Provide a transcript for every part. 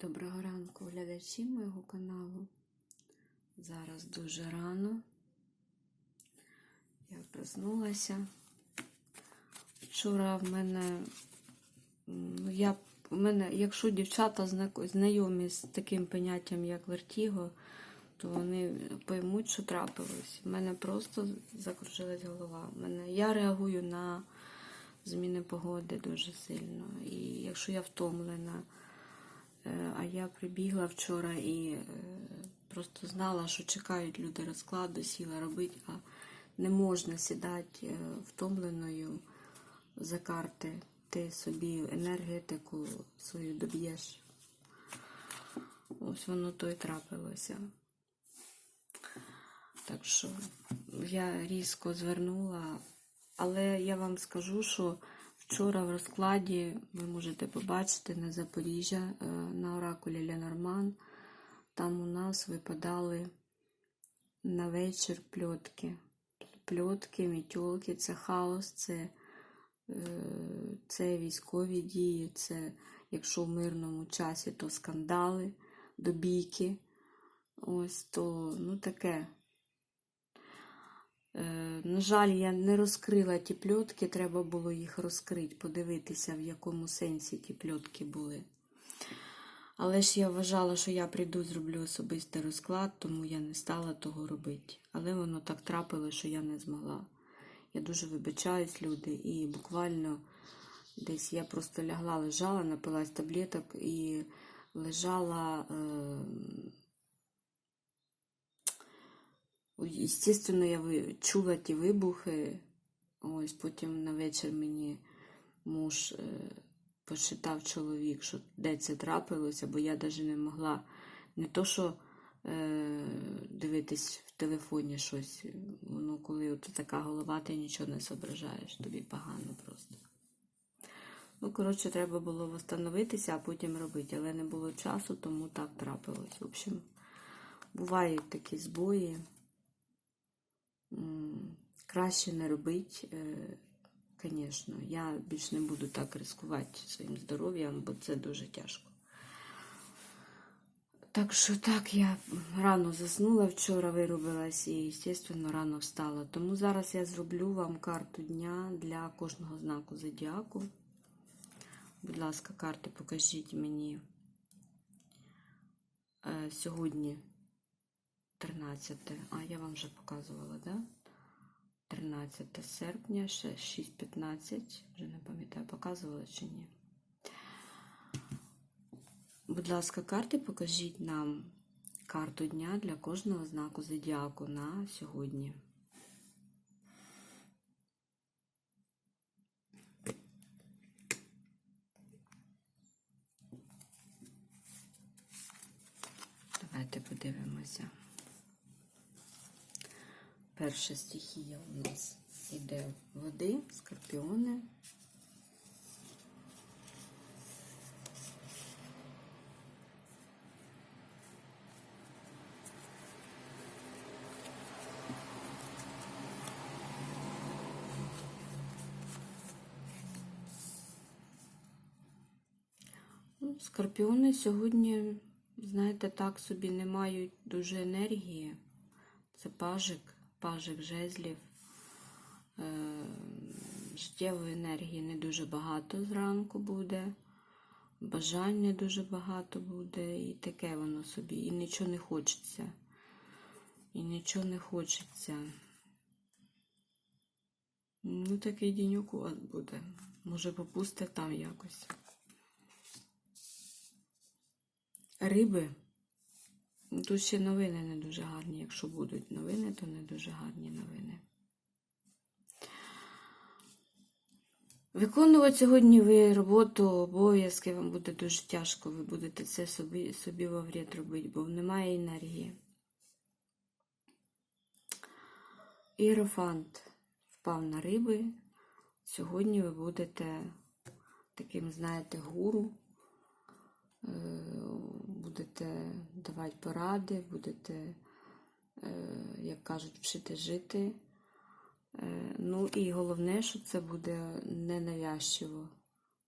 Доброго ранку, глядачі моєго каналу. Зараз дуже рано. Я проснулася. Вчора в мене, ну, я, в мене, якщо дівчата знайомі з таким поняттям, як вертіго, то вони поймуть, що трапилось. У мене просто закружилась голова. В Мене, я реагую на зміни погоди дуже сильно. І якщо я втомлена, я прибігла вчора і е, просто знала, що чекають люди розкладу, сіла робити, а не можна сідати е, втомленою за карти. Ти собі енергетику свою доб'єш. Ось воно то й трапилося. Так що я різко звернула, але я вам скажу, що вчора в розкладі ви можете побачити на Запоріжжя е, на оракулі Ленорман. Там у нас випадали на вечір пльотки. Пльотки, мітьолки, це хаос, це, е, це військові дії, це якщо в мирному часі, то скандали, добійки. Ось то, ну таке. Е, На жаль, я не розкрила ті пльотки, треба було їх розкрити, подивитися, в якому сенсі ті пльотки були. Але ж я вважала, що я прийду, зроблю особистий розклад, тому я не стала того робити. Але воно так трапило, що я не змогла. Я дуже вибачаюсь, люди, і буквально десь я просто лягла, лежала, напилась таблеток і лежала. Е- Естественно, я чула ті вибухи. Ось потім на вечір мені муж е, почитав чоловік, що де це трапилося, бо я навіть не могла не то, що е, дивитись в телефоні щось. Воно коли от така голова, ти нічого не зображаєш, тобі погано просто. Ну, коротше, треба було встановитися, а потім робити, але не було часу, тому так трапилось. В общем, бувають такі збої. Краще не робити, звісно. Я більш не буду так ризикувати своїм здоров'ям, бо це дуже тяжко. Так що так, я рано заснула вчора, виробилась і, звісно, рано встала. Тому зараз я зроблю вам карту дня для кожного знаку зодіаку. Будь ласка, карти покажіть мені е, сьогодні 13. А, я вам вже показувала, да? 13 серпня, ще 6.15. Вже не пам'ятаю, показувала чи ні. Будь ласка, карти покажіть нам карту дня для кожного знаку зодіаку на сьогодні. Давайте подивимося. Перша стихія у нас іде води, скорпіони. Ну, Скорпіони сьогодні, знаєте, так собі не мають дуже енергії. Це пажик, пажик жезлів. Е, Життєвої енергії не дуже багато зранку буде. Бажань не дуже багато буде. І таке воно собі. І нічого не хочеться. І нічого не хочеться. Ну, такий денюк у вас буде. Може, попусте там якось. Риби. Тут ще новини не дуже гарні. Якщо будуть новини, то не дуже гарні новини. Виконувати сьогодні ви роботу, обов'язки вам буде дуже тяжко. Ви будете це собі, собі во робити, бо немає енергії. Іерофант впав на риби. Сьогодні ви будете таким, знаєте, гуру. Будете давати поради, будете, е, як кажуть, вчити жити. Е, Ну і головне, що це буде ненавязчиво.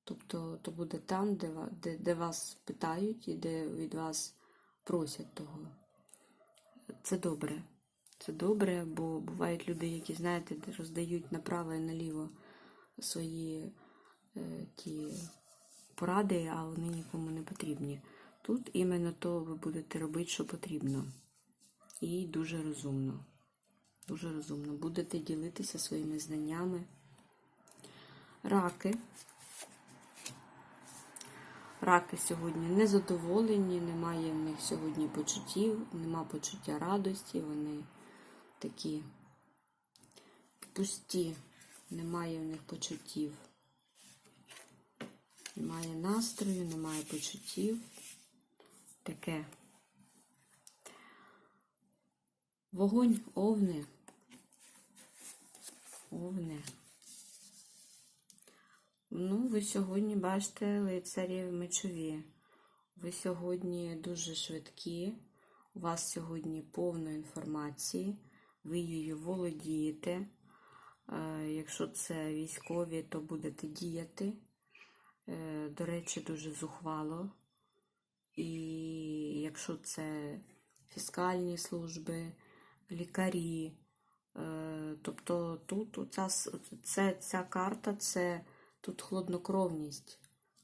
Тобто то буде там, де, де, де вас питають і де від вас просять того. Це добре. Це добре, бо бувають люди, які, знаєте, роздають направо і наліво свої е, ті поради, а вони нікому не потрібні. Тут іменно то ви будете робити, що потрібно. І дуже розумно. Дуже розумно. Будете ділитися своїми знаннями. Раки. Раки сьогодні незадоволені, немає в них сьогодні почуттів, нема почуття радості, вони такі пусті, немає в них почуттів. Немає настрою, немає почуттів. Таке. Вогонь овни. Овни. Ну, ви сьогодні бачите лицарі мечові. Ви сьогодні дуже швидкі. У вас сьогодні повно інформації. Ви її володієте. Е, Якщо це військові, то будете діяти. Е, До речі, дуже зухвало. І якщо це фіскальні служби, лікарі, е, тобто тут оця, це, ця карта це тут хладнокровність.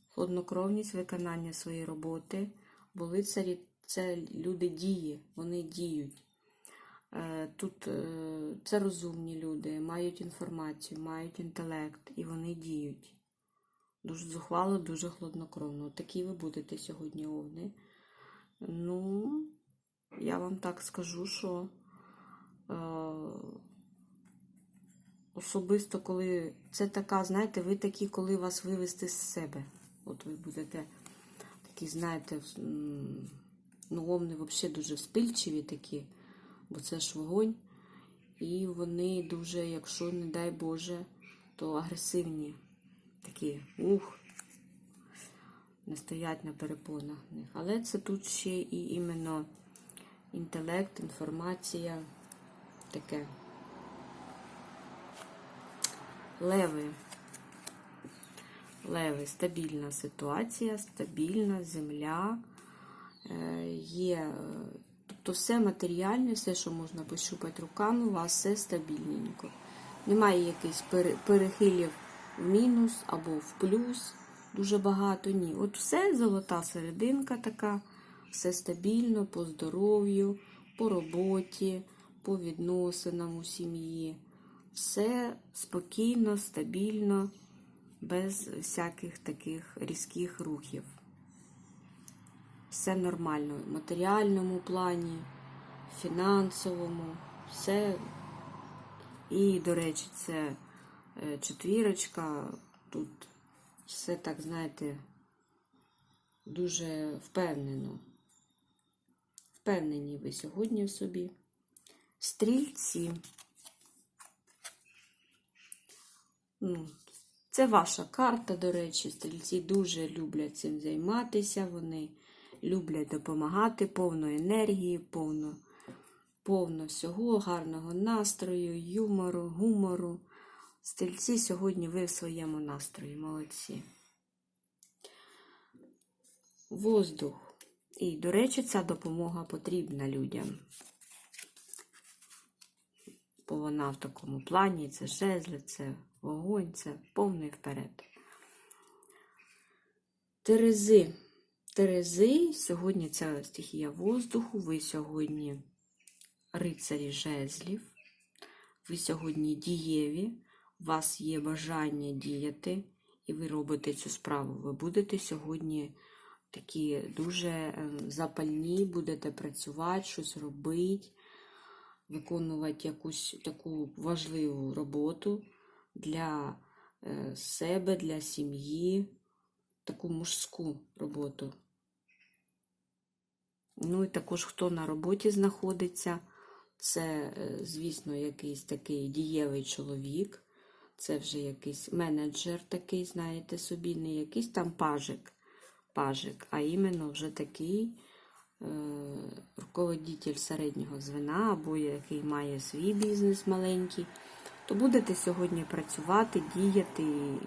Хладнокровність виконання своєї роботи, бо лицарі це люди дії, вони діють. Е, Тут е, це розумні люди, мають інформацію, мають інтелект і вони діють. Дуже зухвало, дуже хладнокровно. Такі ви будете сьогодні овни. Ну, я вам так скажу, що е, особисто, коли це така, знаєте, ви такі, коли вас вивести з себе. От ви будете такі, знаєте, ну, овни взагалі дуже вспильчиві такі, бо це ж вогонь. І вони дуже, якщо, не дай Боже, то агресивні. Такі, ух, не стоять на перепонах в них. Але це тут ще і іменно інтелект, інформація, таке. Леви. Леви, стабільна ситуація, стабільна земля. Е, Є, е, тобто все матеріальне, все, що можна пощупати руками, у вас все стабільненько. Немає якихось перехилів в мінус або в плюс. Дуже багато ні. От все золота серединка така, все стабільно по здоров'ю, по роботі, по відносинам у сім'ї. Все спокійно, стабільно, без всяких таких різких рухів. Все нормально в матеріальному плані, фінансовому, все. І, до речі, це четвірочка. Тут все так, знаєте, дуже впевнено. Впевнені ви сьогодні в собі. Стрільці. Ну, це ваша карта, до речі, стрільці дуже люблять цим займатися. Вони люблять допомагати, повно енергії, повно, повно всього, гарного настрою, юмору, гумору. Стрільці сьогодні ви в своєму настрої, молодці. Воздух. І, до речі, ця допомога потрібна людям. Бо вона в такому плані, це жезли, це вогонь, це повний вперед. Терези. Терези, сьогодні це стихія воздуху, ви сьогодні рицарі жезлів, ви сьогодні дієві, у вас є бажання діяти, і ви робите цю справу. Ви будете сьогодні такі дуже е, запальні, будете працювати, щось робити, виконувати якусь таку важливу роботу для е, себе, для сім'ї, таку мужську роботу. Ну і також хто на роботі знаходиться, це, е, звісно, якийсь такий дієвий чоловік, це вже якийсь менеджер такий, знаєте собі, не якийсь там пажик, пажик, а іменно вже такий е, руководитель середнього звена, або який має свій бізнес маленький, то будете сьогодні працювати, діяти, і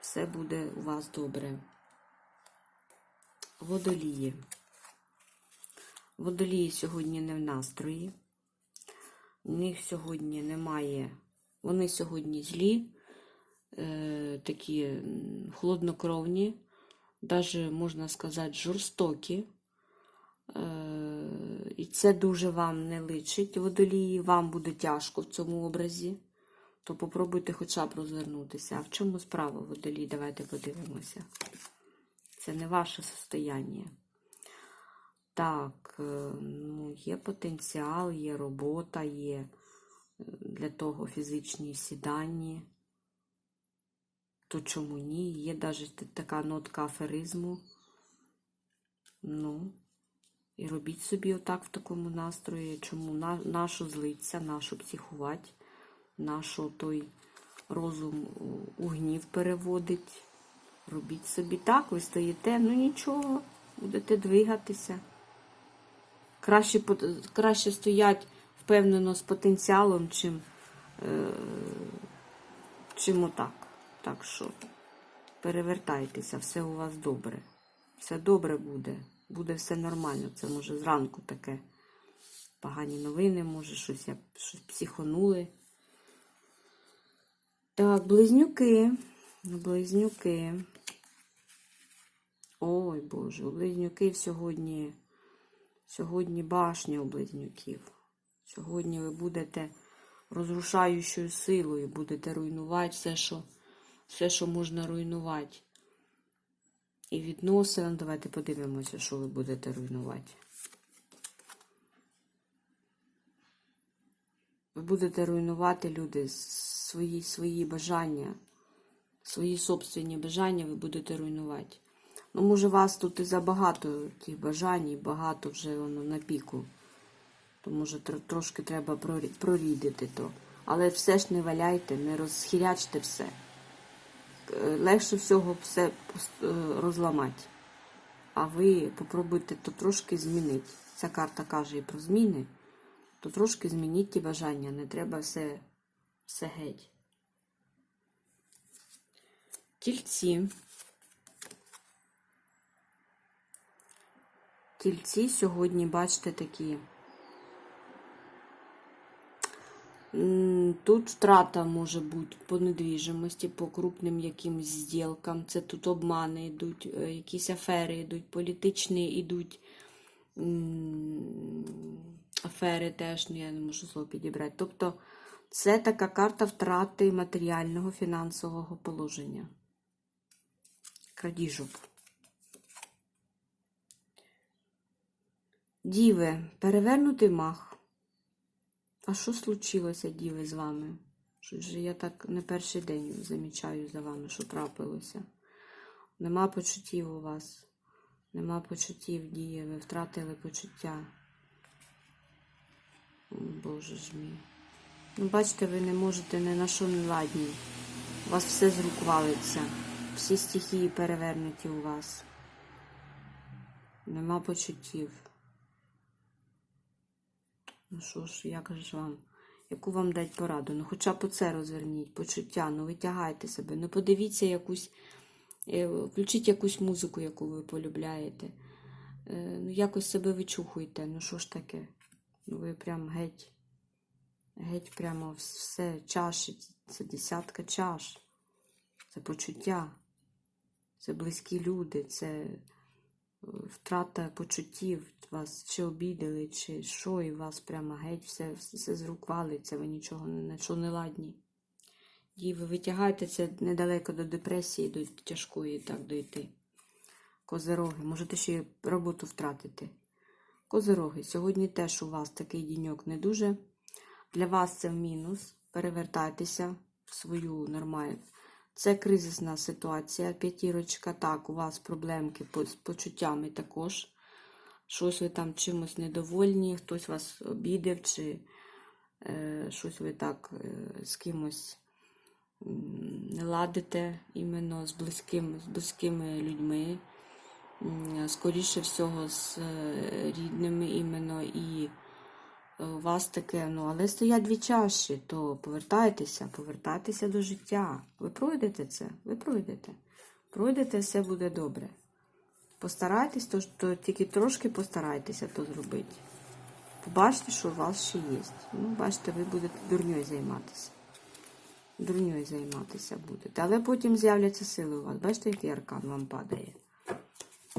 Все буде у вас добре. Водолії. Водолії сьогодні не в настрої. У них сьогодні немає. Вони сьогодні злі, е, такі холоднокровні, навіть можна сказати, жорстокі. Е, і це дуже вам не личить водолії, вам буде тяжко в цьому образі. То попробуйте хоча б розвернутися. А в чому справа водолій? Давайте подивимося. Це не ваше состояння. Так, е, ну, є потенціал, є робота, є для того фізичні сіданні. То чому ні? Є навіть така нотка аферизму. Ну, і робіть собі отак в такому настрої. Чому нашу злиться, нашу психувати, нашу той розум у, гнів переводить. Робіть собі так, ви стоїте, ну нічого, будете двигатися. Краще, краще стоять впевнено з потенціалом, чим, е, чим отак. Так що перевертайтеся, все у вас добре. Все добре буде. Буде все нормально. Це може зранку таке. Погані новини, може, щось, я, щось психонули. Так, близнюки. Близнюки. Ой, Боже, у близнюків сьогодні, сьогодні башня у близнюків. Сьогодні ви будете розрушаючою силою, будете руйнувати все, що, все, що можна руйнувати. І відносин, давайте подивимося, що ви будете руйнувати. Ви будете руйнувати люди свої, свої бажання, свої собственні бажання ви будете руйнувати. Ну, може, вас тут і забагато тих бажань, і багато вже воно на піку. То, може, тр- трошки треба прорі- прорідити то. Але все ж не валяйте, не розхірячте все. Е, Легше всього все е, розламати. А ви попробуйте то трошки змінити. Ця карта каже і про зміни, то трошки змініть ті бажання. Не треба все, все геть. Тільці. Тільці сьогодні, бачите, такі. Тут втрата може бути по недвіжимості, по крупним якимось зділкам. Це тут обмани йдуть, е, якісь афери йдуть, політичні йдуть. Афери теж, ну я не можу слово підібрати. Тобто це така карта втрати матеріального фінансового положення. Крадіжок. Діви, перевернутий мах. А що случилося, діви, з вами? Щось же я так не перший день замічаю за вами, що трапилося. Нема почуттів у вас. Нема почуттів, дії, ви втратили почуття. Боже ж мій. Ну, бачите, ви не можете ні на що не ладні. У вас все з рук валиться. Всі стихії перевернуті у вас. Нема почуттів. Ну що ж, як же вам? Яку вам дать пораду? Ну, хоча б оце розверніть, почуття, ну витягайте себе, ну подивіться якусь, е, включіть якусь музику, яку ви полюбляєте. Е, Ну, якось себе вичухуйте. Ну що ж таке? Ну ви прям геть, геть прямо все, чаші, це десятка чаш. Це почуття, це близькі люди, це втрата почуттів, вас чи обідали, чи що, і вас прямо геть все, все з рук валиться, ви нічого на що не ладні. І ви витягаєте це недалеко до депресії, до тяжкої так дойти. Козероги, можете ще роботу втратити. Козероги, сьогодні теж у вас такий діньок не дуже. Для вас це мінус. Перевертайтеся в свою нормальну. Це кризисна ситуація. П'ятірочка, так, у вас проблемки з почуттями також. Щось ви там чимось недовольні, хтось вас обідав, чи е, щось ви так е, з кимось не ладите іменно з близькими, з близькими людьми. Скоріше всього з е, рідними іменно і у вас таке, ну, але стоять дві чаші, то повертайтеся, повертайтеся до життя. Ви пройдете це, ви пройдете. Пройдете, все буде добре. Постарайтесь, то, то тільки трошки постарайтеся то зробити. Побачите, що у вас ще є. Ну, бачите, ви будете дурньою займатися. Дурньою займатися будете. Але потім з'являться сили у вас. Бачите, який аркан вам падає.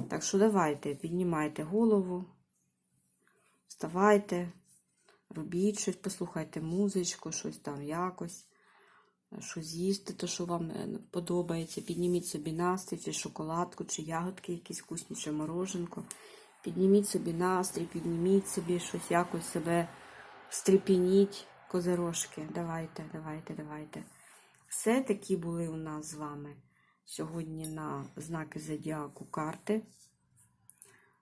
Так що давайте, піднімайте голову, вставайте, робіть щось, послухайте музичку, щось там якось, щось з'їсти, то, що вам е, подобається. Підніміть собі настрій, чи шоколадку, чи ягодки якісь вкусні, чи мороженко. Підніміть собі настрій, підніміть собі щось, якось себе стрепеніть, козирожки. Давайте, давайте, давайте. Все такі були у нас з вами сьогодні на знаки зодіаку карти.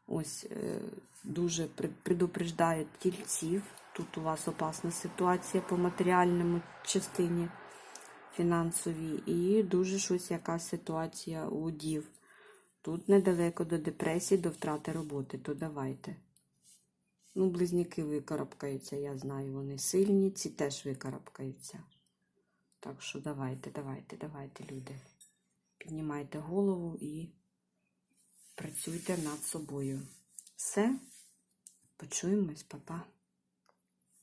Ось е, дуже предупреждають тільців. Тут у вас опасна ситуація по матеріальному частині фінансовій, і дуже щось якась ситуація у дів. Тут недалеко до депресії, до втрати роботи, то давайте. Ну, близнюки викарабкаються, я знаю, вони сильні, ці теж викарабкаються. Так що давайте, давайте, давайте, люди. Піднімайте голову і працюйте над собою. Все, почуємось, папа.